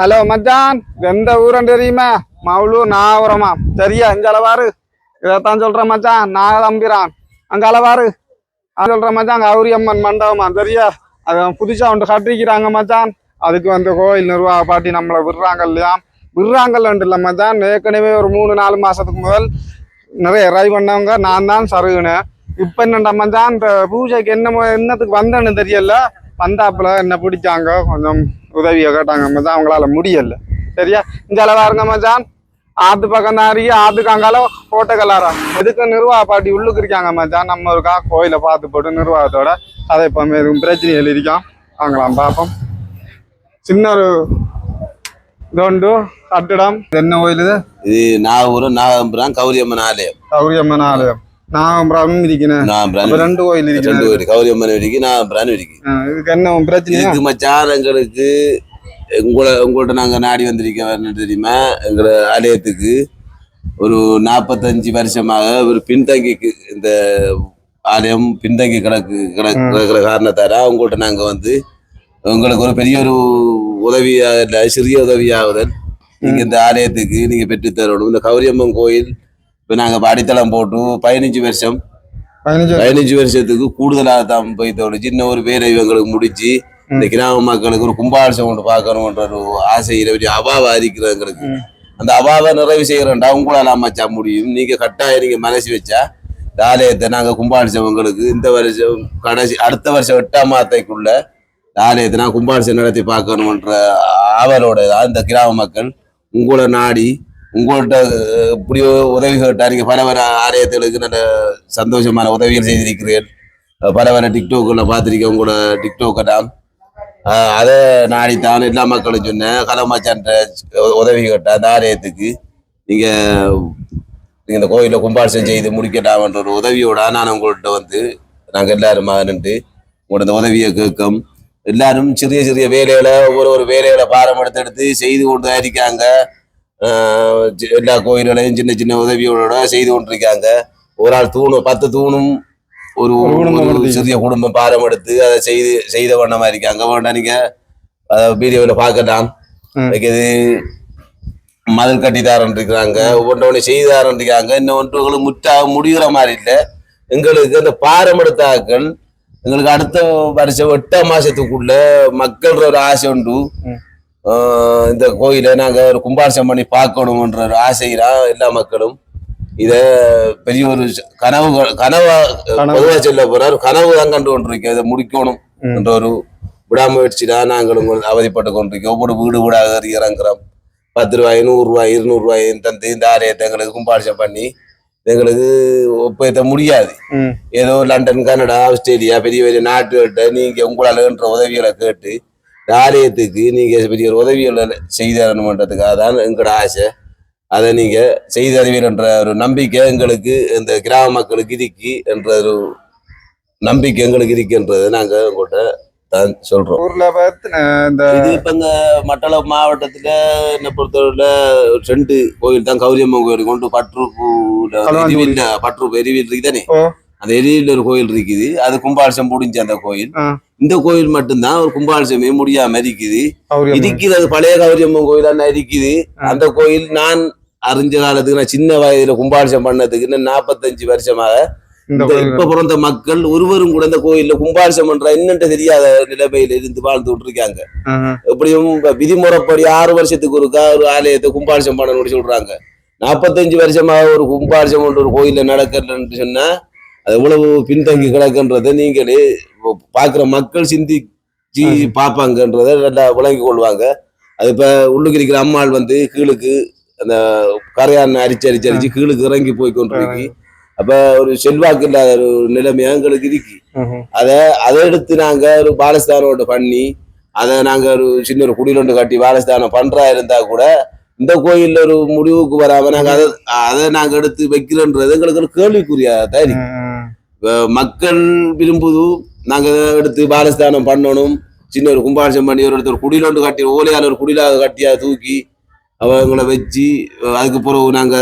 Hello மச்சான் எந்த ஊரன் தெரியுமா? மவுளூர் நாகபுரமா? சரியா? இங்க அளவாரு இதைத்தான் சொல்றேன் மச்சான் நாக தம்பிரான் அங்க அளவாரு அது சொல்றேன் மச்சான் கௌரி அம்மன் மண்டபமா? சரியா? அது புதுசா ஒன்று கட்டிக்கிறாங்க மச்சான். அதுக்கு வந்து கோயில் நிர்வாக பாட்டி நம்மளை விடுறாங்க இல்லையா? விடுறாங்கல்ல இல்லை மச்சான். ஏற்கனவே ஒரு மூணு நாலு மாசத்துக்கு முதல் நிறைய ரை பண்ணவங்க நான் தான் சருகுனேன். இப்ப என்னண்டா மச்சான் இந்த பூஜைக்கு என்ன என்னத்துக்கு வந்தேன்னு தெரியல. வந்தாப்புல என்ன பிடிச்சாங்க? கொஞ்சம் உதவியை கேட்டாங்க. மச்சான் அவங்களால முடியல. சரியா? இந்த அளவா இருங்க மச்சான். ஆத்து பக்கம் தான் இருக்கு. ஆத்துக்கு அங்கால கோட்டை கலாரா எதுக்கு நிர்வாக பாட்டி உள்ளுக்கு இருக்காங்க மச்சான்? நம்ம இருக்கா கோயிலை பார்த்து போட்டு நிர்வாகத்தோட அதை இப்போ எதுவும் பிரச்சனைகள் இருக்கான் வாங்கலாம் பார்ப்போம். சின்ன ஒரு இதொண்டு கட்டிடம் என்ன கோயில் இது? நாகபுரம் நாகம்புரம் கௌரியம்மன் ஆலயம். சௌரியம்மன் ஆலயம். ரெண்டு கோயில் ரெண்டு இருக்கு இருக்கு இதுக்கு என்ன பிரச்சனையா இதுக்கு மச்சான் எங்களுக்கு உங்களை உங்கள்ட்ட நாங்க நாடி வந்திருக்க வரணும் தெரியுமா? எங்கள ஆலயத்துக்கு ஒரு நாற்பத்தஞ்சு வருஷமாக ஒரு பின்தங்கிக்கு இந்த ஆலயம் பின்தங்கி கிடக்கு. கிடக்கிற காரணத்தால உங்கள்ட்ட நாங்க வந்து உங்களுக்கு ஒரு பெரிய ஒரு உதவியாக இல்லை சிறிய உதவியாகுதல். நீங்க இந்த ஆலயத்துக்கு நீங்க பெற்றுத் தரணும் இந்த கௌரியம்மன் கோயில் இப்ப நாங்க அடித்தளம் போட்டு பதினஞ்சு வருஷம். பதினஞ்சு வருஷத்துக்கு கூடுதலாக தான் போய் தோணுச்சு. இன்னும் ஒரு பேரை இவங்களுக்கு முடிச்சு இந்த கிராம மக்களுக்கு ஒரு கும்பாபிஷம் கொண்டு பார்க்கணுன்ற ஒரு ஆசையில பெரிய அபாவா இருக்கிறது எங்களுக்கு. அந்த அபாவை நிறைவு செய்யறோம்டா உங்களால அமைச்சா முடியும். நீங்க கட்டாயம் நீங்க மனசு வச்சா ஆலயத்தை நாங்க கும்பாபிஷம் உங்களுக்கு இந்த வருஷம் கடைசி அடுத்த வருஷம் எட்டாம் மாதத்துக்குள்ள ஆலயத்தை நான் கும்பாபிஷம் நடத்தி பார்க்கணுன்ற ஆவலோட இந்த கிராம மக்கள் உங்களை நாடி உங்கள்கிட்ட இப்படி உதவி கேட்டாருங்க. பல பல ஆலயங்களுக்கு நல்ல சந்தோஷமான உதவிகள் செய்திருக்கிறேன். பல பல டிக்டோக்கில் பார்த்துருக்கேன் உங்களோட டிக்டோக்கை தான். அதை அதை நாடித்தான் எல்லா மக்களும் சொன்னேன். கலமாச்சான்ற உதவி கேட்டா அந்த ஆலயத்துக்கு. நீங்கள் நீங்கள் இந்த கோயிலில் கும்பாசம் செய்து முடிக்கலாம்ன்ற ஒரு உதவியோட நான் உங்கள்கிட்ட வந்து நாங்கள் எல்லாரும் நின்று உங்களோட இந்த உதவியை கேட்கும். எல்லாரும் சிறிய சிறிய வேலைகளை ஒவ்வொரு ஒரு வேலைகளை பாரம் எடுத்து எடுத்து செய்து கொண்டு தான் இருக்காங்க எல்லா கோயில்களையும் சின்ன சின்ன உதவியோட செய்து கொண்டிருக்காங்க. ஒரு ஆள் தூணும் பத்து தூணும் ஒரு. சிறிய குடும்பம் பாரம் எடுத்து அதை செய்து செய்த வண்ணமா இருக்காங்க. வேண்டாம் நீங்க வீடியோவில் பார்க்கலாம். இது மதில் கட்டிதாரன் இருக்கிறாங்க. ஒவ்வொன்று செய்தாரன் இருக்காங்க. இன்னொன்றுகளும் முற்றாக முடிகிற மாதிரி இல்லை. எங்களுக்கு அந்த பாரம் எடுத்த ஆட்கள் எங்களுக்கு அடுத்த வருஷம் எட்டாம் மாசத்துக்குள்ள மக்கள்ன்ற ஒரு ஆசை உண்டு. இந்த கோயிலை நாங்க ஒரு கும்பாபிஷம் பண்ணி பார்க்கணும்ன்ற ஒரு ஆசைதான் எல்லா மக்களும் இத பெரிய ஒரு கனவு கனவா. பொதுவா சொல்ல போறாரு. கனவு தான் கண்டு கொண்டிருக்கோம் இதை முடிக்கணும். என்ற ஒரு விடாமுயற்சி தான் நாங்கள் உங்கள் அவதிப்பட்டு கொண்டிருக்கோம். ஒவ்வொரு வீடு வீடாக இறங்குறோம். பத்து ரூபாய் நூறு ரூபாய் இருநூறு ரூபாய் தந்து இந்த ஆலயத்தை எங்களுக்கு கும்பாபிஷம் பண்ணி எங்களுக்கு ஒப்பேத்த முடியாது. ஏதோ லண்டன் கனடா ஆஸ்திரேலியா பெரிய பெரிய நாட்டுகள்கிட்ட நீங்க உங்களாலன்ற உதவிகளை கேட்டு ஆலயத்துக்கு நீங்க பெரிய ஒரு உதவிகளை செய்து தரணுன்றதுக்காக தான் எங்களோட ஆசை. அதை நீங்க செய்து தருவீர்ன்ற ஒரு நம்பிக்கை எங்களுக்கு இந்த கிராம மக்களுக்கு இருக்கு என்ற ஒரு நம்பிக்கை எங்களுக்கு இருக்குன்றதை நாங்க உங்கள்கிட்ட தான் சொல்றோம். ஊர்ல பார்த்து இந்த இது இப்ப இந்த மட்டளம் மாவட்டத்துல என்ன பொறுத்தவரையில ரெண்டு கோயில் தான் கௌரியம்மன் கோயில் கொண்டு பற்றுப்பூல கலவாஞ்சி எரிவில் பற்றுப்பு எரிவில் இருக்குதானே. அந்த எரிவில் ஒரு கோயில் இருக்குது. அது கும்பாபிஷம் முடிஞ்சு அந்த கோயில். இந்த கோயில் மட்டும்தான் ஒரு கும்பாபிஷமே முடியாம இருக்குது. இருக்குது பழைய கௌரியம்மன் கோயில் தான் இருக்குது. அந்த கோயில் நான் அறிஞ்ச காலத்துக்கு நான் சின்ன வயதுல கும்பாபிஷம் பண்ணதுக்கு இன்னும் நாற்பத்தஞ்சு வருஷமாக இந்த இப்ப பிறந்த மக்கள் ஒருவரும் கூட இந்த கோயில்ல கும்பாபிஷம் பண்ற என்னன்ட்டு தெரியாத நிலைமையில இருந்து வாழ்ந்து கொண்டிருக்காங்க ஆஹா. எப்படியும் விதிமுறைப்படி ஆறு வருஷத்துக்கு ஒருக்கா ஒரு ஆலயத்தை கும்பாபிஷம் பண்ணணும்னு சொல்றாங்க நாற்பத்தஞ்சு வருஷமாக ஒரு கும்பாபிஷம் ஒரு கோயில்ல நடக்கலன்னு சொன்னா அது எவ்வளவு பின்தங்கி கிடக்குன்றதை நீங்களே பாக்குற மக்கள் சிந்திச்சு. பார்ப்பாங்கன்றதை நல்லா விளங்கி கொள்வாங்க. அது இப்ப உள்ளுக்கு இருக்கிற அம்மாள் வந்து கீழுக்கு அந்த கரையான் அரிச்சு அரிச்சு அரிச்சு கீழுக்கு இறங்கி போய் கொண்டிருக்கு. அப்ப ஒரு செல்வாக்கு இல்லாத ஒரு நிலைமையா எங்களுக்கு இருக்கு. அதை அதை எடுத்து நாங்க ஒரு பாலஸ்தானோட பண்ணி அதை நாங்க ஒரு சின்ன ஒரு குடிலொண்டு கட்டி பாலஸ்தானம் பண்றா இருந்தா கூட இந்த கோயில்ல ஒரு முடிவுக்கு வராம நாங்க அதை அதை நாங்க எடுத்து வைக்கிறோன்றது எங்களுக்கு ஒரு கேள்விக்குறியாதான் இருக்கு. மக்கள் விரும்புது. நாங்க இதை எடுத்து பாலஸ்தானம் பண்ணணும். சின்ன ஒரு கும்பாபிஷம் பண்ணி ஒரு இடத்துல ஒரு குடிலொண்டு கட்டி ஓலையால ஒரு குடிலாக கட்டியா தூக்கி அவங்கள வச்சு அதுக்கு பிறகு நாங்க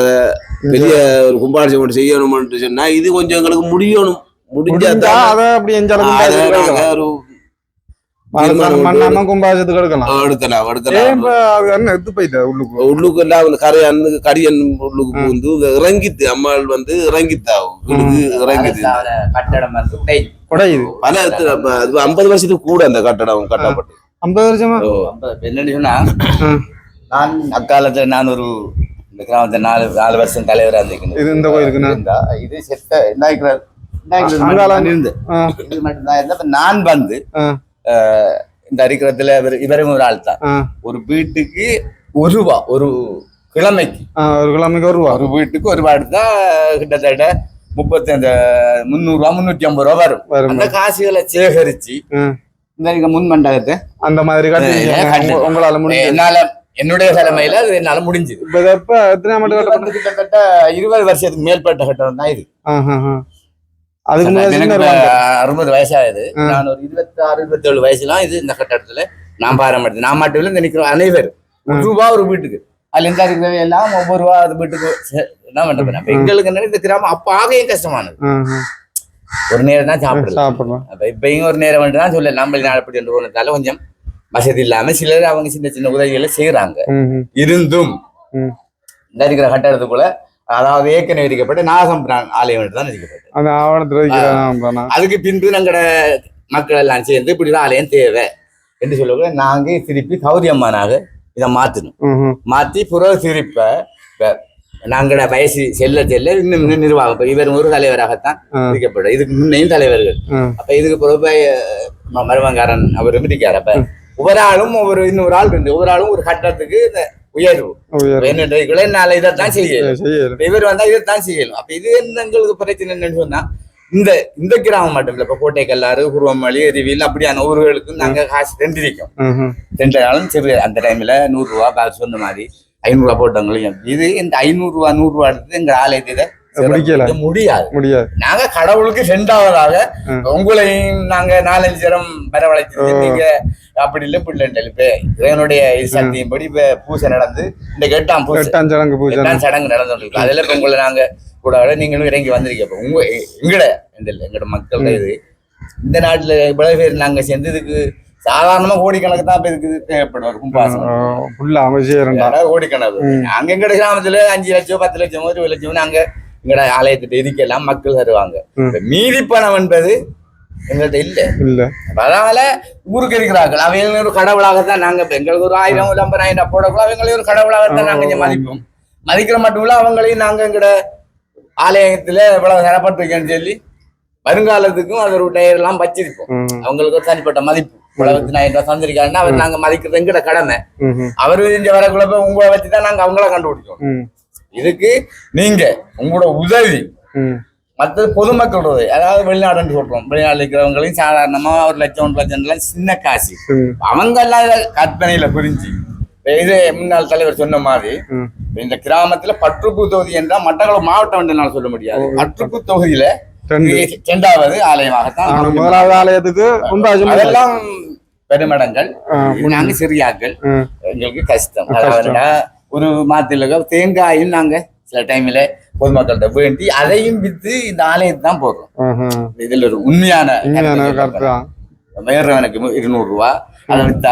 பெரிய ஒரு கும்பாபிஷம் ஒன்று செய்யணும்னு சொன்னா இது கொஞ்சம் எங்களுக்கு முடியணும். முடிஞ்சா ஒரு உள்ளுக்கு எல்லாம் வந்து கரை அண்ணு கரியன் உள்ளுக்கு பூந்து இறங்கித்து அம்மாள் வந்து இறங்கித்தா அரசால கட்டடம் வந்து உடையுது. பல ஐம்பது வருஷத்துக்கு கூட அந்த கட்டடம் கட்டப்பட்டு. ஐம்பது வருஷமா? என்னன்னு சொன்னா. நான் அக்காலத்துல நான் ஒரு இந்த கிராமத்துல நாலு நாலு வருஷம் தலைவரா இருந்திருக்கேன். இது இந்த கோயிலுக்குண்ணா? இருந்தா, இது செத்த. அப்ப நான் வந்து இந்த அரிக்கிறதுல இவர் இவரும் ஒரு ஆள் தான். ஒரு வீட்டுக்கு ஒரு ரூபா ஒரு கிழமைக்கு. ஒரு கிழமைக்கு ஒரு ரூபா. ஒரு வீட்டுக்கு ஒரு ரூபா எடுத்தா கிட்டத்தட்ட முப்பத்தி அந்த முந்நூறு ரூபா முன்னூத்தி ஐம்பது ரூபா வரும். வரும். அந்த காசுகளை சேகரிச்சு இந்த முன் மண்டபத்தை அந்த மாதிரி உங்களால முடிஞ்சது. என்னால என்னுடைய தலைமையில அது என்னால முடிஞ்சது. கிட்டத்தட்ட இருபது வருஷத்துக்கு மேற்பட்ட கட்டடம் தான் இது. அதுக்கு முன்னாடி அறுபது வயசாகுது. நான் ஒரு இருபத்தி ஆறு இருபத்தி ஏழு வயசுலாம் இது இந்த கட்டடத்துல நான் பாரம்பரியம் நான் மட்டும் இல்லை நிக்கிற அனைவரும். ரூபா ஒரு வீட்டுக்கு. இருக்கிறவங்க எல்லாம் ஒவ்வொரு ரூபா அது வீட்டுக்கு என்ன பண்றது? அப்ப எங்களுக்கு என்ன இந்த கிராமம் அப்ப ஆகையும் கஷ்டமானது. ஒரு நேரம் தான் சாப்பிடலாம் சாப்பிடலாம் அப்ப இப்பயும் ஒரு நேரம் வந்து தான் சொல்ல நம்ம அப்படி என்று போனதால கொஞ்சம் வசதி இல்லாம சிலர் அவங்க சின்ன சின்ன உதவிகளை செய்யறாங்க இருந்தும். இந்த இருக்கிற கட்டடத்துக்குள்ள அதாவது ஏற்கனவே இருக்கப்பட்ட நாகசம்பிரான் ஆலயம் தான் இருக்கப்பட்டது அந்த ஆவணத்துல வைக்கிறான் அதுக்கு பின்பு எங்கட மக்கள் எல்லாம் சேர்ந்து இப்படிதான் ஆலயம் தேவை. என்று சொல்லக்கூட நாங்க திருப்பி கௌரி அம்மானாக இதை மாத்தணும். மாத்தி புற இப்ப நாங்களோட வயசு செல்ல செல்ல இன்னும் நிர்வாகம். இவர் ஒரு தலைவராகத்தான். இருக்கப்படும் இதுக்கு முன்னையும் தலைவர்கள். அப்ப இதுக்கு பிறகு மருமங்காரன் அவர் இருக்காரு அப்ப ஒவ்வொரு ஆளும் ஒவ்வொரு இன்னொரு ஆள் இருந்து ஒவ்வொரு ஆளும் ஒரு கட்டத்துக்கு இந்த உயர்வு. என்னால இதைத்தான் செய்யணும். இவர் வந்தா இதைத்தான் செய்யணும். அப்ப இது என்ன எங்களுக்கு பிரச்சனை என்னன்னு சொன்னா இந்த இந்த கிராமம் மட்டும் இல்ல இப்ப கோட்டை கல்லாறு குருவமளி எரிவில் அப்படியான ஊர்களுக்கும் நாங்க காசு ரெண்டிருக்கோம் ரெண்டு நாளும் சிறு அந்த டைம்ல நூறு ரூபா பாக்ஸ் சொன்ன மாதிரி ஐநூறு ரூபா போட்டவங்களையும் இது இந்த ஐநூறு ரூபா நூறு ரூபா எடுத்து எங்க ஆலயத்தை முடிக்கல. சிறப்பிக்க முடியாது. முடியாது. நாங்க கடவுளுக்கு ரெண்டாவதாக ம். உங்களையும் நாங்க நாலஞ்சு தரம் வரவழைச்சு ஓ. நீங்க அப்படி இல்லை இல்லை. இப்ப இறைவனுடைய இது சக்தியின்படி இப்ப பூஜை நடந்து இந்த எட்டாம் பூஜை எட்டாம் சடங்கு பூஜை எட்டாம் சடங்கு நடந்துருக்கு அதுல உங்களை நாங்க கூட நீங்களும் இறங்கி வந்திருக்கீங்க. இப்ப உங்க எங்கட எங்கட மக்கள் இது இந்த நாட்டுல இவ்வளவு பேர் நாங்க சேர்ந்து இதுக்கு சாதாரணமா கோடிக்கணக்கு தான் இப்ப கும்பாசனம். ஃபுல்லா அமைச்சரண்டா யாராவது கோடிக்கணக்கு. ம். நாங்க எங்கட கிராமத்துல அஞ்சு லட்சம் பத்து லட்சம் இருபது லட்சம் நாங்க எங்கட ஆலயத்திட்ட இதுக்கெல்லாம் மக்கள் தருவாங்க மீதி பணம் என்பது எங்கள்கிட்ட இல்ல. இல்ல. அதனால ஊருக்கு இருக்கிறார்கள். அவங்க ஒரு கடவுளாகத்தான் நாங்க. எங்களுக்கு ஒரு ஆயிரம் ஒரு ஐம்பதாயிரம் போடக்கூட அவங்களையும் ஒரு கடவுளாகத்தான் நாங்க இங்க மதிப்போம். மதிக்கிற மட்டும் இல்ல அவங்களையும் நாங்க எங்கட ஆலயத்துல இவ்வளவு தரப்பட்டிருக்கேன்னு சொல்லி வருங்காலத்துக்கும் அது டயர் எல்லாம் வச்சிருப்போம் அவங்களுக்கு ஒரு தனிப்பட்ட மதிப்பு. உலகத்தினாயிரம் ரூபாய் தந்திருக்காருன்னா அவர் நாங்க மதிக்கிறது எங்கட கடமை. அவரு இங்க வரக்குள்ள உங்களை வச்சுதான் நாங்க அவங்கள கண்டுபிடிச்சோம் இதுக்கு நீங்க உங்களோட உதவி மற்றது பொதுமக்களோட அதாவது வெளிநாடுன்னு சொல்றோம். வெளிநாடு இருக்கிறவங்களையும் சாதாரணமா ஒரு லட்சம் ஒன்று லட்சம் எல்லாம் சின்ன காசு. அவங்க எல்லாம் கற்பனையில புரிஞ்சு இது முன்னாள் தலைவர் சொன்ன மாதிரி இந்த கிராமத்துல பற்றுப்பு தொகுதி என்றால் மட்டக்களப்பு மாவட்டம் என்று நான் சொல்ல முடியாது. பற்றுப்பு தொகுதியில இரண்டாவது ஆலயமாகத்தான் முதலாவது ஆலயத்துக்கு அதெல்லாம் பெருமடங்கள். நாங்க சிறியாக்கள். எங்களுக்கு கஷ்டம். கஷ்டம். அதாவது ஒரு மாத்தில தேங்காயும் நாங்க சில டைம்ல பொதுமக்கள்கிட்ட வேண்டி அதையும் வித்து இந்த ஆலயத்தை தான் போடுறோம். இதுல ஒரு உண்மையான வேறவனுக்கு இருநூறு ரூபா அதை வித்தா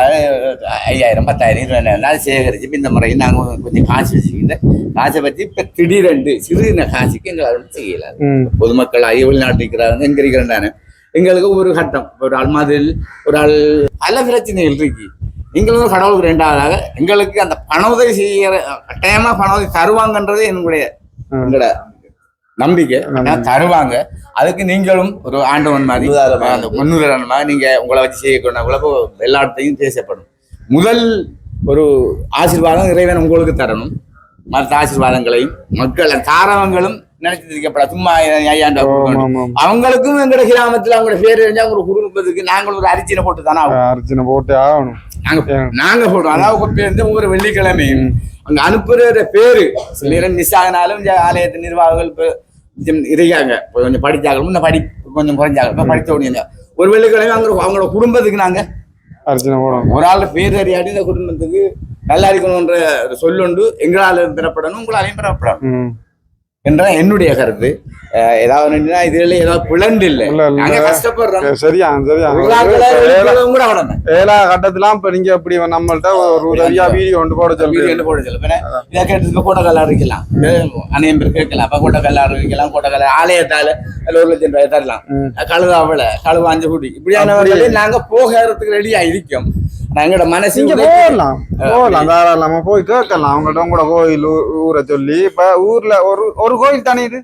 ஐயாயிரம் பத்தாயிரம் இருபதாயிரம் சேகரிச்சு இந்த முறை நாங்க கொஞ்சம் காசு வச்சுக்கிட்ட காசை பத்தி இப்ப திடீரெண்டு சிறு காசுக்கு எங்களால் செய்யல ம், பொதுமக்கள் ஐ வெளிநாட்டு இருக்கிறாங்க எங்க இருக்கிறாங்க எங்களுக்கு ஒரு கட்டம். ஒரு ஆள் மாதிரி ஒரு ஆள் பல பிரச்சனைகள் இருக்கு. நீங்களும் கடவுளுக்கு ரெண்டாவதாக எங்களுக்கு அந்த பண உதவி செய்யற கட்டாயமா பண உதவி தருவாங்கன்றது என்னுடைய. எங்களோட நம்பிக்கை. தருவாங்க. அதுக்கு நீங்களும் ஒரு ஆண்டவன் மாதிரி. அந்த முன்னுதாரணமா நீங்க உங்களை வச்சு செய்யக்கூடாது கூட எல்லாத்தையும் பேசப்படும். முதல் ஒரு ஆசீர்வாதம் இறைவன் உங்களுக்கு தரணும். மற்ற ஆசீர்வாதங்களையும் மக்கள் தாரவங்களும் நினைச்சு இருக்கப்படாது சும்மா ஐயாண்டா. அவங்களுக்கும் எங்கட கிராமத்துல அவங்களோட பேர் தெரிஞ்சா அவங்க குடும்பத்துக்கு நாங்கள் ஒரு அரிச்சனை போட்டு தானே. அர்ச்சனை போட்டு ஆகணும். நாங்க? நாங்க போடுவோம் அதாவது வந்து ஒவ்வொரு வெள்ளிக்கிழமையும். அங்க அனுப்புற பேரு. சில மிஸ் ஆகினாலும் ஆலயத்து நிர்வாகிகள் இப்ப கொஞ்சம் இருக்காங்க கொஞ்சம் படிச்சாங்க முன்ன படி கொஞ்சம் குறைஞ்சாங்க படிச்ச உடனே ஒரு வெள்ளிக்கிழமை அங்க அவங்களோட குடும்பத்துக்கு நாங்க அர்ச்சனை போடணும். ஒரு ஆள் பேர் அறியாடி இந்த குடும்பத்துக்கு நல்லா இருக்கணும்ன்ற சொல்லுண்டு. எங்களால பெறப்படணும் உங்களாலையும் பெறப்படணும். என்ற என்னுடைய கருத்து. ஏதாவது இதுல ஏதாவது பிளண்டு இல்ல. சரியா சரியா. ஏழா கட்டத்திலாம் இப்ப நீங்க இப்படி நம்மள்ட்ட ஒரு உதவியா வீடியோ கொண்டு போட என்ன போட சொல்ல இதை கேட்டதுக்கு கோட்டை கல்லாறு இருக்கலாம். அநேகம் பேர் கேட்கலாம். அப்ப கோட்டை கல்லாறு இருக்கலாம். கோட்டை கல்லாறு ஆலயத்தால ஒரு லட்சம் ரூபாய் தரலாம். ம். கழுதாவள கழுவ அஞ்சு நாங்க போகிறதுக்கு ரெடியா இருக்கோம். எங்களோட மனசு. போகலாம். போகலாம். தாராளமா போய் கேட்கலாம். அவங்கள்ட்ட கூட கோயில் ஊரை சொல்லி இப்ப ஊர்ல ஒரு ஒரு கோயில் தானே இது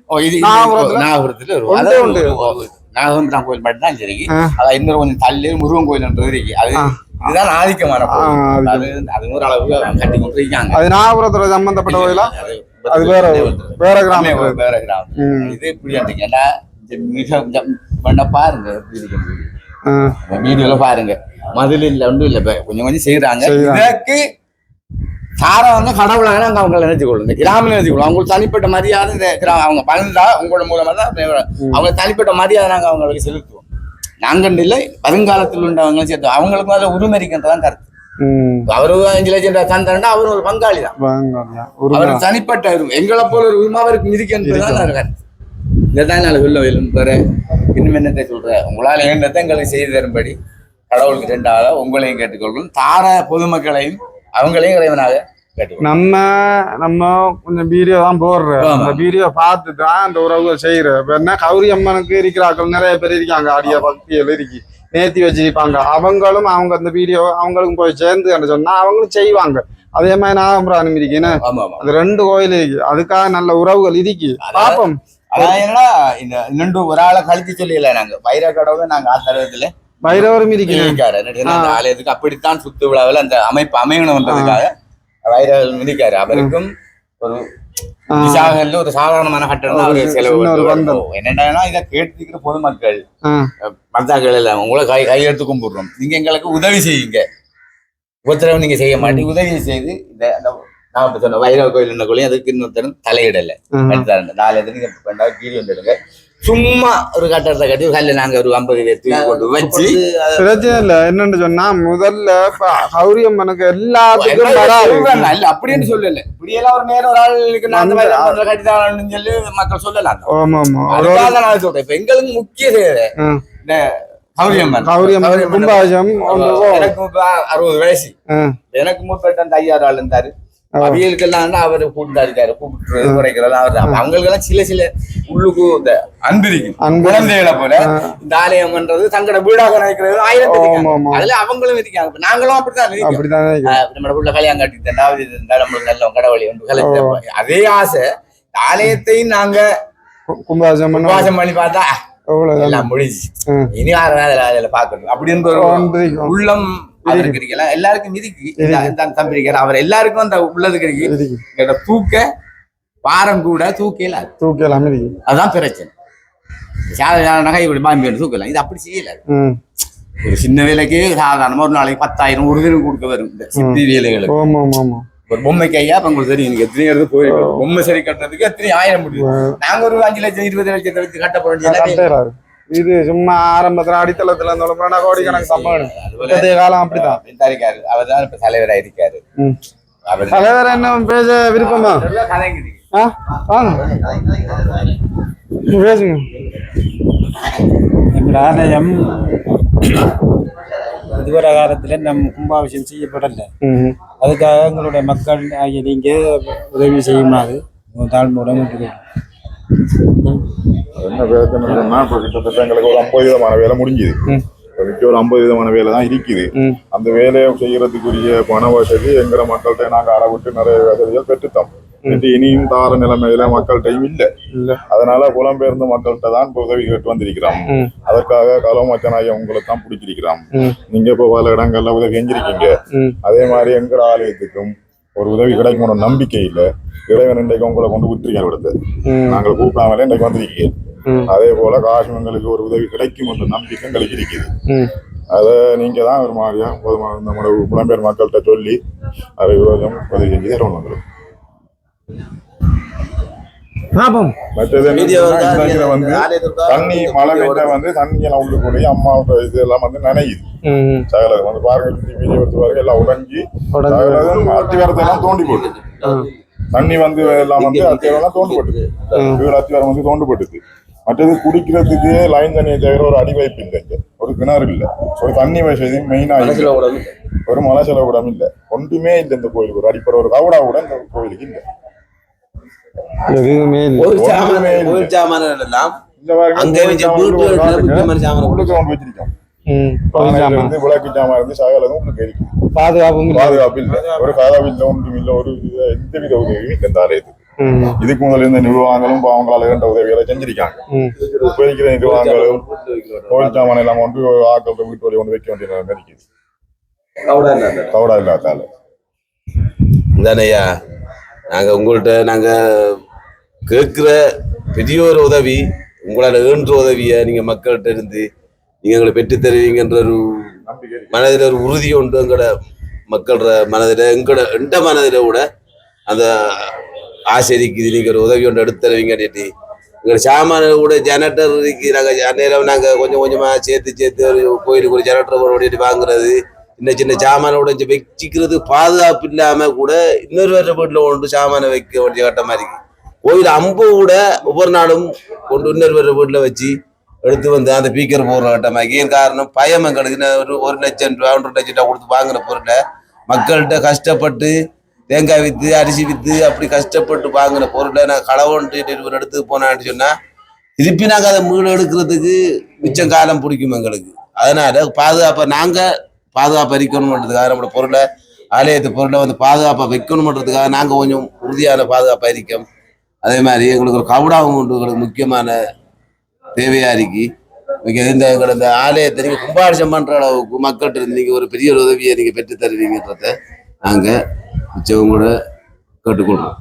நாகபுரத்துல? ஒரு-. ஒரு- நாகபுரம் கோயில் மட்டும் தான். அதான் இன்னொரு கொஞ்சம் தள்ளி முருகன் கோயில்ன்றது இருக்கு அது ஆ. இதுதான் ஆதிக்கமான ஆ, கோயில் ஆதிக்கம். அது அது ஒரு அளவுக்கு கட்டி கொண்டு இருக்காங்க அது நாகபுரத்துல சம்பந்தப்பட்ட கோயிலா அது வேற வேற கிராமம் ஒரு வேற கிராமம் ம். இது இப்படி மிக பாருங்க எப்படி இருக்கு வீடியோல பாருங்க மதுல இல்ல ஒன்றும் இல்ல கொஞ்சம் கொஞ்சம் செய்யறாங்க. இதற்கு சாரவங்க கடவுளாக நாங்க அவங்களை நினைச்சு கொள்ளுங்க கிராமம் நினைச்சு கொள்ளும் அவங்களுக்கு தனிப்பட்ட மரியாதை அவங்க பகிர்ந்தா உங்களோட மூலமா தான் அவங்க தனிப்பட்ட மரியாதை நாங்க அவங்களுக்கு செலுத்துவோம். நாங்க இல்லை வருங்காலத்தில் உள்ளவங்களும் சேர்த்து அவங்களுக்கு மேல உரிமை இருக்கின்றதான் கருத்து. அவரு அஞ்சு லட்சம் தந்தாருன்னா அவரும் ஒரு பங்காளி தான். அவர் தனிப்பட்ட எங்களை போல ஒரு உரிமை அவருக்கு மிதிக்கின்றதுதான் நான் கருத்து. இதைத்தான் நான் சொல்ல விரும்புற இன்னும் என்னத்தை சொல்றேன் உங்களால் ஏண்டத்தை எங்களுக்கு செய்து தரும்படி கடவுளுக்கு ரெண்டாவது உங்களையும் கேட்டுக்கொள்ளும் தார பொதுமக்களையும் அவங்களையும் இறைவனாக நம்ம நம்ம கொஞ்சம் வீடியோ தான் போடுறோம். அந்த வீடியோ பார்த்து தான் அந்த உறவுகள் செய்யற இப்ப என்ன கௌரி அம்மனுக்கு இருக்கிறார்கள் நிறைய பேர் இருக்காங்க ஆடிய பக்திகள் இருக்கு. நேர்த்தி வச்சிருப்பாங்க. அவங்களும் அவங்க அந்த வீடியோ அவங்களுக்கும் போய் சேர்ந்து சொன்னா அவங்களும் செய்வாங்க. அதே மாதிரி நாகபுரம் இருக்கு. என்ன? ஆமா ஆமா. அது ரெண்டு கோயில் இருக்கு. அதுக்காக நல்ல உறவுகள் இருக்கு. பாப்போம் அதான் என்னன்னா இந்த இன்னொன்று ஒரு ஆளை கழித்து சொல்லல நாங்க. வைர கடவுளை நாங்க ஆத்தரவத்துல பைரவரும் இருக்கு இருக்காரு. என்னன்னா, அந்த ஆலயத்துக்கு அப்படித்தான் சுத்து விழாவில் அந்த அமைப்பு அமையணும்ன்றதுக்காக வைரல் மிதிக்காரு அவருக்கும் ஒரு. விசாகல்ல ஒரு சாதாரணமான கட்டணம் ஒரு செலவு. என்னன்னா இதை கேட்டுக்கிற பொதுமக்கள் ஆ, மத்தாக்கள் எல்லாம் உங்களை கை கையெழுத்து கும்பிடுறோம். நீங்க எங்களுக்கு உதவி செய்யுங்க. உத்தரவு நீங்க செய்ய மாட்டீங்க. உதவி செய்து இந்த நான் இப்ப சொன்ன வைரவ கோயில் என்ன கோயிலும் அதுக்கு இன்னொருத்தரும் தலையிடல. நாலு வேண்டாம் கீழே வந்துடுங்க சும்மா ஒரு கட்டடத்தை கட்டி கல்ல நாங்க ஒரு ஐம்பது பேர் தூக்கி கொண்டு வச்சு பிரச்சனை இல்ல. என்னன்னு சொன்னா முதல்ல கௌரி அம்மனுக்கு எல்லாத்துக்கும் வராது. சொல்றாங்க, இல்ல அப்படின்னு சொல்லல. இப்படியெல்லாம் ஒரு நேரம் ஒரு ஆளுக்கு அந்த மாதிரி கட்டிதான் சொல்லி மக்கள் சொல்லலாம் ஆமா ஆமா அதுக்காக நான் சொல்றேன். இப்ப எங்களுக்கு முக்கிய தேவை போ. எனக்கு அறுபது வயசு. எனக்கு மூப்பேட்ட அந்த ஐயாறு ஆள் இருந்தாரு. அவியலுக்கெல்லாம் அவரு கூப்பிட்டு இருக்காரு கூப்பிட்டு குறைக்கிறதெல்லாம் அவர். தான். அவங்களுக்கு எல்லாம் சில சில உள்ளுக்கு இந்த அன்பு இருக்கு. குழந்தைகளை போல. இந்த ஆலயம் பண்றது தங்களோட வீடாக நினைக்கிறது ஆயிரம். அதுல அவங்களும் இருக்காங்க. நாங்களும் அப்படித்தான் அப்படிதான் நம்ம உள்ள கல்யாணம் கட்டி இருந்தா நம்மளுக்கு நல்ல கடவுளை கலை அதே ஆசை. ஆலயத்தையும் நாங்க கு- கும்பாபிஷேகம் பண்ணா பார்த்தா எல்லாம் முடிஞ்சு. இனி அதுல அதுல பாக்கணும் அப்படின்னு ஒரு ஒன்று. உள்ளம் எல்லாருக்கும் இருக்கு இருக்கு. இந்த தம்பி இருக்காரு அவர் எல்லாருக்கும் அந்த உள்ளதுக்கு இருக்கு தூக்க வாரம் கூட தூக்கல தூக்கலாம் அதுதான் பிரச்சனை. சாதாரண நகை இப்படி பாம்பி தூக்கலாம் இது அப்படி செய்யல. ஒரு சின்ன வேலைக்கு சாதாரணமா ஒரு நாளைக்கு பத்தாயிரம் ஒரு தினம் கொடுக்க வரும். இந்த சித்தி வேலைகளுக்கு. ஒரு பொம்மைக்கு ஐயா அப்ப உங்களுக்கு தெரியும். நீங்க எத்தனை இடத்துக்கு போய் பொம்மை சரி கட்டுறதுக்கு எத்தனை ஆயிரம் முடியும்? நாங்க ஒரு அஞ்சு லட்சம் இருபது லட்சத்தை வச்சு கட்ட போறோம் இது சும்மா ஆரம்பத்துல அடித்தளத்துல இருந்தோம்னா கோடி கணக்கு சம்பளம் காலம் அப்படிதான் இருக்காரு அவர் தான் இப்ப தலைவரா இருக்காரு. தலைவர் என்ன பேச விருப்பமா? வாங்க. பேசுங்க. எங்கள் ஆலயம் இதுவரை காலத்தில் நம் கும்பாபிஷேகம் செய்யப்படலை. அதுக்காக எங்களுடைய மக்கள் ஆகிய நீங்கள் உதவி செய்யுமாறு தாழ்மையுடன் என்ன பிரச்சனைன்னா இப்போ கிட்டத்தட்ட எங்களுக்கு ஒரு ஐம்பது விதமான வேலை முடிஞ்சுது. இப்போதைக்கு ஒரு ஐம்பது விதமான வேலை தான் இருக்குது. அந்த வேலையை செய்யறதுக்குரிய பண வசதி எங்கிற மக்கள்கிட்ட நாங்கள் அளவிட்டு நிறைய வசதிகள் பெற்றுட்டோம் பெற்று இனியும் தார நிலைமையில மக்கள்கிட்டையும் இல்லை அதனால புலம்பெயர்ந்த மக்கள்கிட்ட தான் இப்போ உதவி கேட்டு வந்திருக்கிறோம். அதற்காக கலமச்சனாய உங்களை தான் பிடிச்சிருக்கிறோம். நீங்க இப்போ பல இடங்கள்ல உதவி செஞ்சிருக்கீங்க. அதே மாதிரி எங்கிற ஆலயத்துக்கும் ஒரு உதவி கிடைக்கும் நம்பிக்கை இல்லை இறைவன் இன்றைக்கு உங்களை கொண்டு விட்டுருக்கேன் விடுத்து. நாங்கள் கூப்பிடாமலே இன்றைக்கு வந்திருக்கீங்க. அதே போல காசும் எங்களுக்கு ஒரு உதவி கிடைக்கும் என்ற நம்பிக்கை எங்களுக்கு இருக்குது. அதை நீங்க தான் ஒரு மாதிரியா நம்மளோட புலம்பெயர் மக்கள்கிட்ட சொல்லி அதை விரோதம் உதவி செஞ்சு தரணும் உங்களுக்கு பாப்போம் மற்றது வந்து தண்ணி மழை பெய்ய வந்து தண்ணி எல்லாம் உள்ளுக்குள்ளேயே அம்மாவோட இது எல்லாம் வந்து நனையுது. ம். சகலம் வந்து பாருங்க வீடியோ எடுத்து பாருங்க எல்லாம் உடைஞ்சி உடைஞ்சு. சகலம் அத்தி வரத்தெல்லாம் தோண்டி போட்டு. தண்ணி வந்து எல்லாம் வந்து அத்தியாரம் தோண்டுபட்டுது வீடு அத்தியாரம் வந்து தோண்டுபட்டுது மற்றது குடிக்கிறதுக்கு லைன் தண்ணியை தவிர ஒரு அடி வைப்பு இல்லை இங்க. ஒரு கிணறு இல்லை. ஒரு தண்ணி வசதி மெயினா ஒரு மலை செலவு கூட இல்லை. ஒன்றுமே இல்லை இந்த கோயிலுக்கு. ஒரு அடிப்படை ஒரு கவுடா கூட இந்த கோயிலுக்கு இல்லை. எதுவுமே கோயில் சாமான. கோயில் சாமான்கள் எல்லாம் அங்க வச்ச சாமான் ஒரு முக்கியமான சாமான் இருந்து விளக்கு ஜாமான் இருந்து சகலதும் உங்களுக்கு இருக்கு பாதுகாப்பும் இல்லை. பாதுகாப்பு இல்லை. ஒரு கதவு இல்லை ஒன்றும் இல்லை. ஒரு வித- எந்த வித உதவியும் இல்லை இந்த ஆலயத்துக்கு. ம். இதுக்கு முதல்ல இந்த நிர்வாகங்களும் அவங்களால வேண்ட உதவிகளை செஞ்சிருக்காங்க. ம். இப்ப இருக்கிற நிர்வாகங்களும் கோயில் சாமான் எல்லாம் கொண்டு ஆக்கள் வீட்டு வழி கொண்டு வைக்க வேண்டிய நிலைமை இருக்குது. கவுடா இல்லாதால தானையா நாங்கள் உங்கள்கிட்ட நாங்கள் கேட்குற பெரிய ஒரு உதவி உங்களால் ஏன்ற உதவியை நீங்கள் மக்கள்கிட்ட இருந்து நீங்கள் எங்களை பெற்று தருவீங்கன்ற ஒரு மனதில் ஒரு உறுதி உண்டு எங்களோட மக்களோட மனதில் எங்களோட எந்த மனதில் கூட அந்த ஆசிரியக்கு நீங்கள் ஒரு உதவி ஒன்று எடுத்து தருவீங்க கேட்டி எங்களோட சாமான கூட ஜெனரேட்டர் இருக்கு. நாங்கள் நேரம் நாங்கள் கொஞ்சம் கொஞ்சமாக சேர்த்து சேர்த்து ஒரு கோயிலுக்கு ஒரு ஜெனரேட்டர் ஓடிட்டு வாங்குறது சின்ன சின்ன சாமான உடஞ்சி வச்சுக்கிறது பாதுகாப்பு இல்லாம கூட இன்னொரு வேற வீட்டில் கொண்டு சாமானை வைக்க வேண்டிய கட்டமா இருக்கு. கோயில் அம்பு கூட ஒவ்வொரு நாளும் கொண்டு இன்னொரு வேற வீட்டில் வச்சு எடுத்து வந்து அந்த பீக்கர் போடுற கட்டமா ஏன் காரணம்? பயம் எங்களுக்கு. ஒரு ஒரு லட்சம் ரூபா ஒன்றரை லட்சம் ரூபா கொடுத்து வாங்குற பொருளை மக்கள்கிட்ட கஷ்டப்பட்டு தேங்காய் வித்து அரிசி வித்து அப்படி கஷ்டப்பட்டு வாங்குற பொருளை நான் களவன்ட்டு ஒரு இடத்துக்கு போனான்னு சொன்னா திருப்பி நாங்கள் அதை மீள் எடுக்கிறதுக்கு மிச்சம் காலம் பிடிக்கும் எங்களுக்கு. அதனால பாதுகாப்பாக நாங்கள் பாதுகாப்பு அறிக்கணுன்றதுக்காக நம்மளோட பொருளை ஆலயத்து பொருளை வந்து பாதுகாப்பாக வைக்கணுன்றதுக்காக நாங்கள் கொஞ்சம் உறுதியான பாதுகாப்பு அறிக்கோம் அதே மாதிரி எங்களுக்கு ஒரு கவுடாவும் உண்டு எங்களுக்கு முக்கியமான தேவையாக இருக்கு மிக இந்த எங்களோட இந்த ஆலயத்தை நீங்கள் கும்பாபிஷம் பண்ணுற அளவுக்கு மக்கள்கிட்ட இருந்து நீங்கள் ஒரு பெரிய ஒரு உதவியை நீங்கள் பெற்று தருவீங்கன்றத நாங்கள் மிச்சவங்க கூட கேட்டுக்கொள்றோம்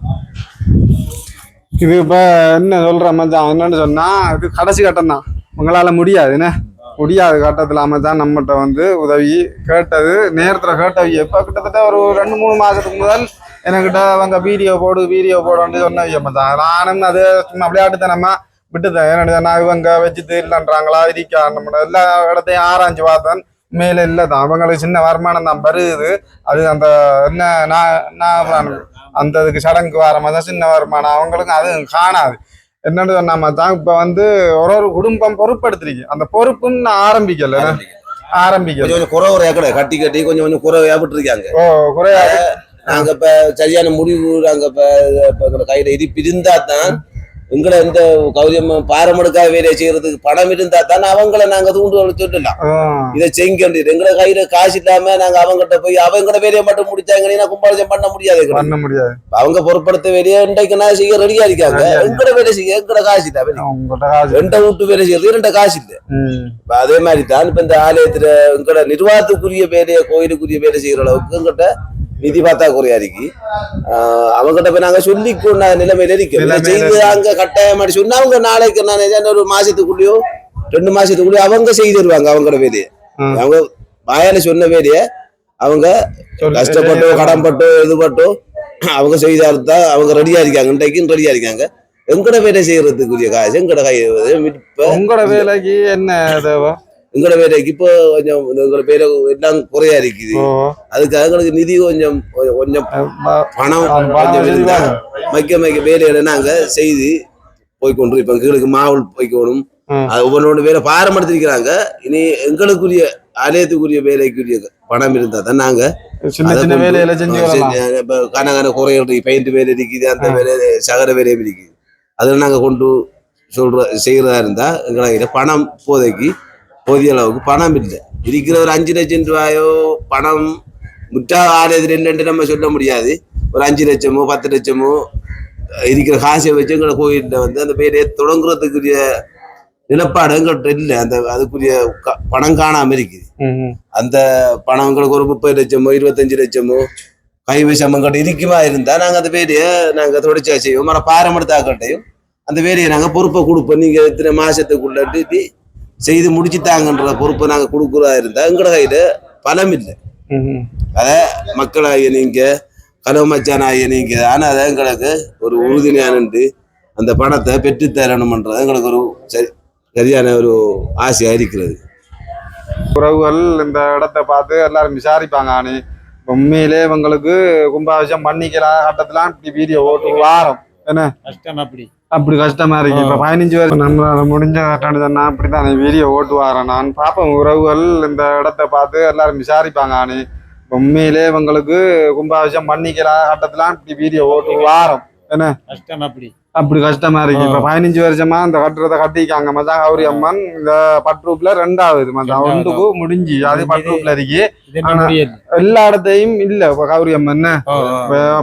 இது இப்போ என்ன சொல்கிற மாதிரி தான் என்னன்னு சொன்னால் இது கடைசி கட்டம் தான். உங்களால் முடியாது என்ன? முடியாத கட்டத்தில் அமைச்சான் நம்மகிட்ட வந்து உதவி கேட்டது நேரத்தில் கேட்டவி எப்போ கிட்டத்தட்ட ஒரு ரெண்டு மூணு மாதத்துக்கு முதல் என்கிட்ட அவங்க வீடியோ போடு வீடியோ போடுன்னு சொன்னவிய மச்சான் நானும் அது சும்மா விளையாட்டுத்தனமா விட்டுதான் என்னடி நான் இவங்க வச்சு தெரியலன்றாங்களா இருக்கா நம்ம எல்லா இடத்தையும் ஆராய்ஞ்சு பார்த்தேன். மேல இல்லை தான் அவங்களுக்கு சின்ன வருமானம் தான் வருது அது அந்த என்ன நான் நான் அந்த இதுக்கு சடங்கு வர மாதிரி தான் சின்ன வருமானம். அவங்களுக்கும் அது காணாது. என்னன்னு சொன்னா மச்சான் இப்ப வந்து ஒரு ஒரு குடும்பம் பொறுப்படுத்திருக்கு. அந்த பொறுப்புன்னு நான் ஆரம்பிக்கல. ஆரம்பிக்கல. கொஞ்சம் குறை ஒரு ஏக்கடை கட்டி கட்டி கொஞ்சம் கொஞ்சம் குறை ஏற்பட்டுருக்காங்க ஓ குறையா நாங்க இப்ப சரியான முடிவு நாங்க இப்ப கையில இருப்பு இருந்தா தான் எங்களை இந்த கௌரியம் பாரமடுக்காக வேலையை செய்யறதுக்கு பணம் இருந்தா தான் அவங்கள நாங்க தூண்டுதல் சொல்லலாம் இதை செய்ய எங்களை கையில காசு இல்லாம நாங்க அவங்ககிட்ட போய் அவங்கள வேலையை மட்டும் முடிச்சாங்கன்னா கும்பாபிஷம் பண்ண முடியாது. பண்ண முடியாது. அவங்க பொருட்படுத்த வேலையை இன்றைக்கு நான் செய்ய ரெடியா இருக்காங்க. எங்கட வேலை செய்ய எங்கட காசு இல்ல. ரெண்ட வீட்டு வேலை செய்யறது ரெண்ட காசு இல்ல. அதே மாதிரி தான் இப்ப இந்த ஆலயத்துல எங்கட நிர்வாகத்துக்குரிய வேலையை கோயிலுக்குரிய வேலை செய்யற அளவுக்கு எங்கிட்ட நிதி பற்றாக்குறையா இருக்கு அவங்ககிட்ட போய் நாங்க சொல்லி கொண்ட நிலைமையில இருக்கு செய்து அங்க கட்டாயமாடி சொன்னா அவங்க நாளைக்கு நான் ஏதாவது ஒரு மாசத்துக்குள்ளயோ ரெண்டு மாசத்துக்குள்ளயோ அவங்க செய்து தருவாங்க அவங்களோட வேலையை. அவங்க வாயால சொன்ன வேலையை அவங்க. கஷ்டப்பட்டோ கடன்பட்டோ இதுபட்டோ அவங்க செய்தாருந்தா அவங்க ரெடியா இருக்காங்க. இன்றைக்கும் ரெடியா இருக்காங்க. எங்கட வேலை செய்யறதுக்குரிய காசு எங்கட கை உங்களோட வேலைக்கு என்ன தேவை? எங்கட வேலைக்கு இப்போ கொஞ்சம் எங்களோட பேரை எல்லாம் குறையா இருக்குது ஓ. அதுக்கு எங்களுக்கு நிதி கொஞ்சம் கொஞ்சம் பணம் கொஞ்சம் இருந்தா. மைக்க மைக்க வேலைகளை நாங்க செய்து போய்க்கொண்டு இப்ப கீழுக்கு மாவுள் போய்க்கணும். அது ஒவ்வொன்றோட வேலை பாரம்படுத்திருக்கிறாங்க இனி எங்களுக்குரிய ஆலயத்துக்குரிய வேலைக்குரிய பணம் இருந்தா தான் நாங்க சின்ன வேலையில செஞ்சு கன கன குறைகள் பெயிண்ட் வேலை இருக்குது அந்த வேலை சகர வேலையும் இருக்குது. அதில் நாங்க கொண்டு சொல்ற செய்யறதா இருந்தா எங்களை பணம் இப்போதைக்கு போதிய அளவுக்கு பணம் இல்லை. இருக்கிற ஒரு அஞ்சு லட்சம் ரூபாயோ பணம் முட்டா ஆலயத்தில் இல்லைன்ட்டு நம்ம சொல்ல முடியாது. ஒரு அஞ்சு லட்சமோ பத்து லட்சமோ இருக்கிற காசை வச்சு எங்களை கோயிலில் வந்து அந்த வேலையை தொடங்குறதுக்குரிய நிலப்பாடு எங்கள்கிட்ட இல்லை. அந்த அதுக்குரிய பணம் காணாம இருக்குது. அந்த பணம் உங்களுக்கு ஒரு முப்பது லட்சமோ இருபத்தஞ்சு லட்சமோ கைவசம் எங்கிட்ட இருக்குமா இருந்தா நாங்க அந்த வேலையை நாங்க தொடர்ச்சியா செய்வோம். மற பாரம்பரியத்தாக்கட்டையும் அந்த வேலையை நாங்க பொறுப்பை கொடுப்போம். நீங்க இத்தனை மாசத்துக்குள்ள செய்து முடிச்சுட்டாங்கன்ற பொறுப்பை நாங்க கொடுக்குறதா இருந்தா எங்கட கையில பணம் இல்லை. அத மக்களாகிய நீங்க கனவு மச்சானாகிய நீங்க ஆனா அதை எங்களுக்கு ஒரு உறுதுணையானு அந்த பணத்தை பெற்று தரணும்ன்றது எங்களுக்கு ஒரு சரி சரியான ஒரு ஆசையா இருக்கிறது. உறவுகள் இந்த இடத்த பார்த்து எல்லாரும் விசாரிப்பாங்க ஆனி. உண்மையிலே இவங்களுக்கு கும்பாபிஷேகம் பண்ணிக்கலாம் கட்டத்துல இப்படி வீடியோ ஓட்டு வாரம் என்ன? கஷ்டம் அப்படி. அப்படி கஷ்டமா இருக்கு. இப்ப பதினஞ்சு வருஷம் நம்மளால முடிஞ்ச கட்டணம் அப்படிதான் வீடியோ ஓட்டு வாரேன் நான் பாப்பேன் உறவுகள் இந்த இடத்த பார்த்து எல்லாரும் விசாரிப்பாங்க. ஆனு உண்மையிலே இவங்களுக்கு கும்பாபிஷேகம் பண்ணிக்கலாம் கட்டத்துல இப்படி வீடியோ ஓட்டு வாரம் என்ன? கஷ்டம் அப்படி. அப்படி கஷ்டமா இருக்கு. இப்ப பதினஞ்சு வருஷமா இந்த கட்டுறதை கட்டிக்காங்க மச்சான் கௌரி அம்மன் இந்த பட்ரூப்ல ரெண்டாவது மச்சான் ஒன்றுக்கு முடிஞ்சு. அது பட்ரூப்ல இருக்கு. எல்லா இடத்தையும் இல்ல இப்ப கௌரி அம்மன்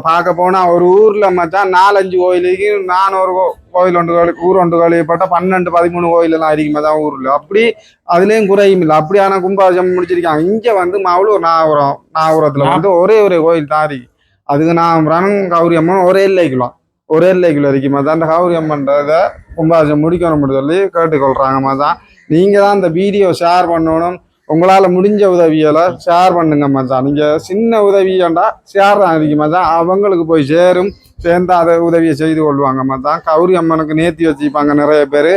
பார்க்க போனா ஒரு ஊர்ல மச்சான் நாலஞ்சு கோயிலுக்கு நானூறு கோ- கோயில் ஒன்று கோயில் ஊர் ஒன்று கோயில்பட்ட பன்னெண்டு பதிமூணு கோயில் எல்லாம் இருக்கு மச்சான் ஊர்ல. அப்படி அதுலயும் குறையும் இல்லை. அப்படியான கும்பாபிஷேகம் முடிச்சிருக்காங்க. இங்க வந்து மாவுளூர் நாகபுரம் நாகபுரத்துல வந்து ஒரே ஒரே கோயில் தான் இருக்கு. அதுக்கு நான் கௌரி அம்மன் ஒரே இல்லைக்குலாம் ஒரே லைக்கில் வரைக்கும் மாதிரி அந்த கௌரி அம்மன்றத கும்பாபிஷேகம் முடிக்கணும்னு சொல்லி கேட்டுக்கொள்றாங்க மச்சான் நீங்கள் தான் இந்த வீடியோ ஷேர் பண்ணணும். உங்களால் முடிஞ்ச உதவிகளை ஷேர் பண்ணுங்க மச்சான் நீங்கள் சின்ன உதவியாண்டா ஷேர் தான் இருக்கு மச்சான் அவங்களுக்கு போய் சேரும். சேர்ந்து அதை உதவியை செய்து கொள்வாங்க மச்சான் கௌரி அம்மனுக்கு நேர்த்தி வச்சுப்பாங்க நிறைய பேர்.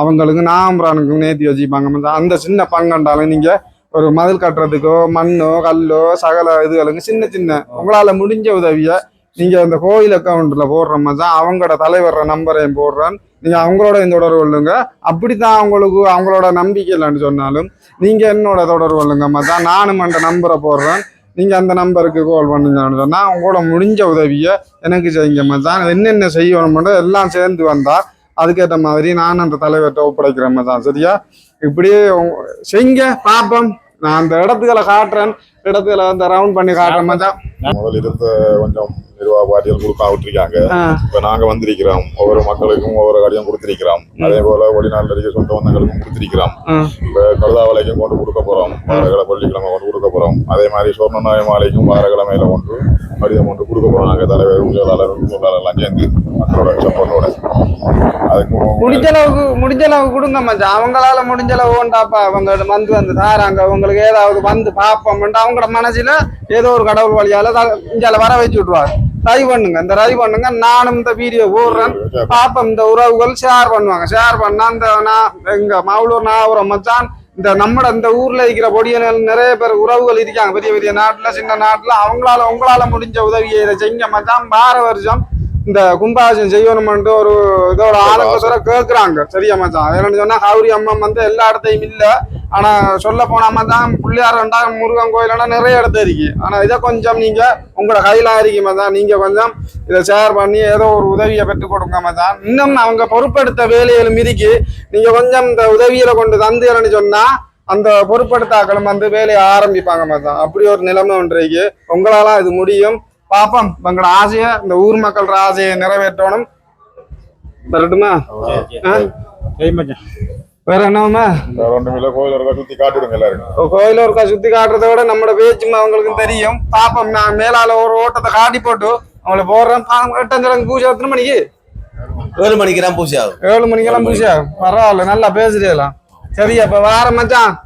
அவங்களுக்கு நாம்பரானுக்கு நேர்த்தி வச்சுப்பாங்க மச்சான் அந்த சின்ன பங்கண்டாலும் நீங்கள் ஒரு மதில் கட்டுறதுக்கோ மண்ணோ கல்லோ சகல இதுகளுக்கு சின்ன சின்ன உங்களால் முடிஞ்ச உதவியை நீங்கள் அந்த கோயில் அக்கௌண்ட்ல போடுற மாதிரி தான் அவங்களோட தலைவர நம்பரையும் போடுறேன். நீங்கள் அவங்களோட இந்த தொடர்பு கொள்ளுங்க. அப்படித்தான் அவங்களுக்கு அவங்களோட நம்பிக்கை இல்லைன்னு சொன்னாலும் நீங்கள் என்னோட தொடர்பு கொள்ளுங்க தான் நானும் அந்த நம்பரை போடுறேன். நீங்கள் அந்த நம்பருக்கு கால் பண்ணுங்கன்னு சொன்னால் உங்களோட முடிஞ்ச உதவியை எனக்கு செய்யுங்க மச்சான் என்னென்ன செய்யணும்னு எல்லாம் சேர்ந்து வந்தால் அதுக்கேற்ற மாதிரி நான் அந்த தலைவர்கிட்ட ஒப்படைக்கிறேன் தான். சரியா? இப்படியே உங்க- செய்யுங்க நான் அந்த இடத்துக்களை காட்டுறேன். இடத்துல அந்த ரவுண்ட் பண்ணி காட்டுறேன் தான். முதல் இருந்த கொஞ்சம் நிர்வாக பாட்டியல் கொடுக்க விட்டுருக்காங்க. ஆ, இப்ப நாங்க வந்திருக்கிறோம். ஒவ்வொரு மக்களுக்கும் ஒவ்வொரு கடையும் கொடுத்திருக்கிறோம். அதே போல வெளிநாட்டுல இருக்க சொந்த பந்தங்களுக்கும் கொடுத்திருக்கிறோம். இப்ப கழுதாவளைக்கும் கொண்டு கொடுக்க போறோம். வாரக்கிழமை வெள்ளிக்கிழமை கொண்டு கொடுக்க போறோம். அதே மாதிரி சொர்ணநாய மாலைக்கும் வாரக்கிழமையில கொண்டு கடிதம் கொண்டு கொடுக்க போறோம். நாங்க தலைவர் உதவியாளர் உதவியாளர் எல்லாம் சேர்ந்து மக்களோட சப்போர்ட்டோட. முடிஞ்ச அளவுக்கு முடிஞ்ச அளவுக்கு கொடுங்க மச்சான். அவங்களால முடிஞ்ச அளவு உண்டாப்பா அவங்க வந்து வந்து தாராங்க. அவங்களுக்கு ஏதாவது வந்து பார்ப்போம்ட்டு அவங்களோட மனசுல ஏதோ ஒரு கடவுள் வழியால இஞ்சால வர வச்சு விட்டுருவார் ட்ரை பண்ணுங்க. இந்த ட்ரை பண்ணுங்க. நானும் இந்த வீடியோ ஓடுறேன் பாப்போம். இந்த உறவுகள் ஷேர் பண்ணுவாங்க. ஷேர் பண்ணா இந்த நான் எங்க மாவளூர் நாகபுரம் மச்சான் இந்த நம்மட இந்த ஊர்ல இருக்கிற பொடியர்கள் நிறைய பேர் உறவுகள் இருக்காங்க. பெரிய பெரிய நாட்டுல சின்ன நாட்டுல. அவங்களால உங்களால முடிஞ்ச உதவியை இதை செஞ்ச மச்சான். வார வருஷம் இந்த கும்பாபிஷேகம் செய்யணும்னு ஒரு இதோட ஆரம்பத்துல கேக்குறாங்க. சரியா மச்சான்? என்னன்னு சொன்னா கௌரி அம்மன் வந்து எல்லா இடத்தையும் இல்ல. ஆனா சொல்ல போனா தான் பிள்ளையார் ரெண்டாயிரம் முருகன் கோயிலெல்லாம் நிறைய இடத்துல இருக்கு. ஆனா இதை கொஞ்சம் நீங்க உங்களோட கையில இருக்கு மச்சான். நீங்க கொஞ்சம் இதை ஷேர் பண்ணி ஏதோ ஒரு உதவியை பெற்றுக் கொடுங்க மச்சான். இன்னும் அவங்க பொறுப்பெடுத்த வேலைகளும் இருக்கு. நீங்க கொஞ்சம் இந்த உதவியில கொண்டு தந்தீரன்னு சொன்னா அந்த பொறுப்பெடுத்தாக்களும் வந்து வேலையை ஆரம்பிப்பாங்க மச்சான். அப்படி ஒரு நிலைமை ஒன்று இருக்கு. உங்களால இது முடியும். பாப்போம். எங்களோட ஆசையை இந்த ஊர் மக்களோட ஆசையை நிறைவேற்றணும். வரட்டுமா? ஆ? சரி மச்சான். வேற என்னமா வேற ஒன்றும் இல்லை. கோயில் இருக்கா சுத்தி காட்டிடுங்க எல்லாருக்கும் கோயில ஒருக்கா சுத்தி காட்டுறதை விட நம்மளோட பேச்சும் அவங்களுக்கு தெரியும். பாப்போம். நான் மேலால ஒரு ஓட்டத்தை காட்டி போட்டு அவங்கள போடுறேன். எட்டஞ்சலங்க பூஜை எத்தனை மணிக்கு? ஏழு மணிக்கு தான் பூஜை ஆகும். ஏழு மணிக்கெல்லாம் பூஜை பரவாயில்ல நல்லா பேசுறீங்களா? சரி அப்ப வார மச்சான்.